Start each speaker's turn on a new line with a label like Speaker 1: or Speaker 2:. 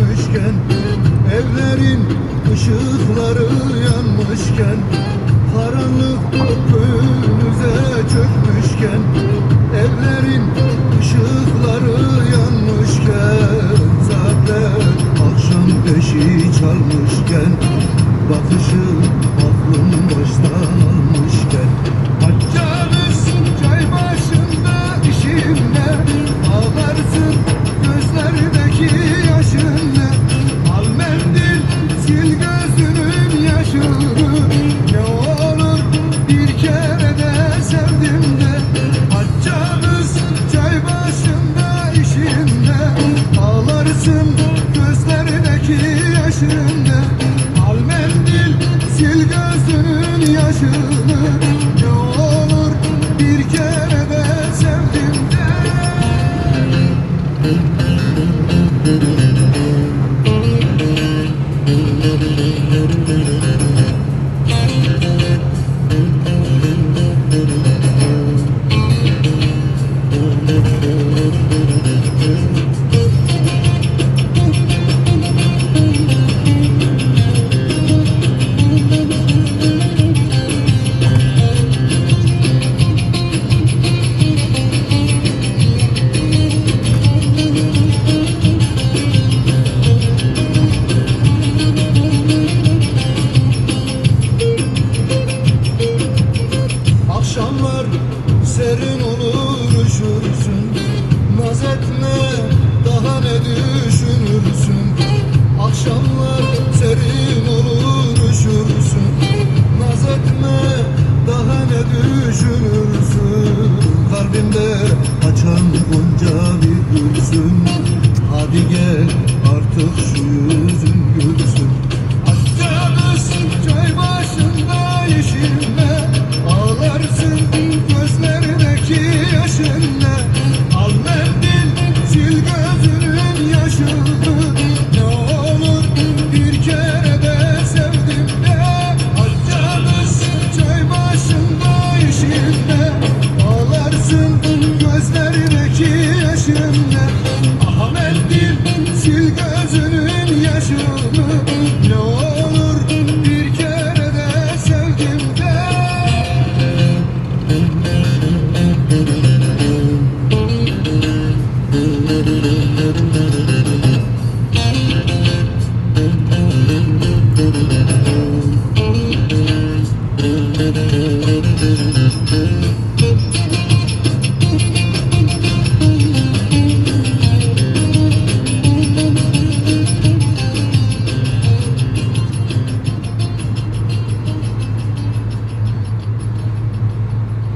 Speaker 1: yanmış Evlerin ışıkları yanmışken Karanlık önümüze çökmüşken Evlerin ışıkları yanmışken Zaten akşam beşi çalmışken Bakışım aklım baştan başını Al mendil sil gözünün yaşını. Gonca bir gülsün Hadi gel artık şu